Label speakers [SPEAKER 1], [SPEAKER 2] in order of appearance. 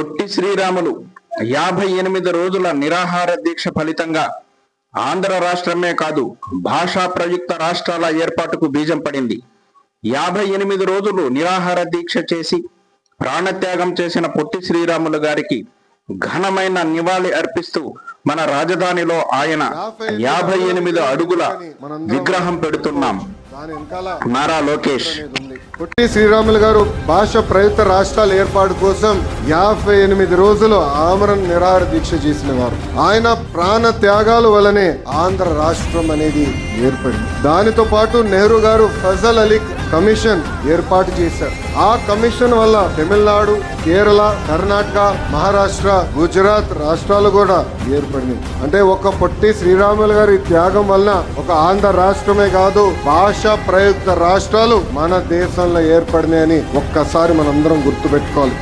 [SPEAKER 1] పొట్టి శ్రీరాములు యాభై ఎనిమిది రోజుల నిరాహార దీక్ష ఫలితంగా ఆంధ్ర రాష్ట్రమే కాదు భాషా ప్రయుక్త రాష్ట్రాల ఏర్పాటుకు బీజం పడింది. యాభై ఎనిమిది రోజులు నిరాహార దీక్ష చేసి ప్రాణత్యాగం చేసిన పొట్టి శ్రీరాములు గారికి ఘనమైన నివాళి అర్పిస్తూ మన రాజధానిలో ఆయన యాభై ఎనిమిది అడుగుల విగ్రహం పెడుతున్నాం. నారా లోకేష్.
[SPEAKER 2] పుట్టి పొట్టి శ్రీరాములు గారు భాష ప్రయుక్త రాష్ట్రాల ఏర్పాటు కోసం యాభై ఎనిమిది రోజులు ఆమరణ నిరాహార దీక్ష చేసిన వారు. ఆయన ప్రాణ త్యాగాల వలనే ఆంధ్ర రాష్ట్రం అనేది ఏర్పడింది. దానితో పాటు నెహ్రూ గారు ఫజల్ అలీ కమిషన్ ఏర్పాటు చేశారు. ఆ కమిషన్ వల్ల తమిళనాడు కేరళ కర్ణాటక మహారాష్ట్ర గుజరాత్ రాష్ట్రాలు కూడా ఏర్పడినాయి. అంటే ఒక పొట్టి శ్రీరాములు గారి త్యాగం వలన ఒక ఆంధ్ర రాష్ట్రమే కాదు భాష ప్రయుక్త రాష్ట్రాలు మన దేశంలో ఏర్పడినాయని ఒక్కసారి మనందరం గుర్తుపెట్టుకోవాలి.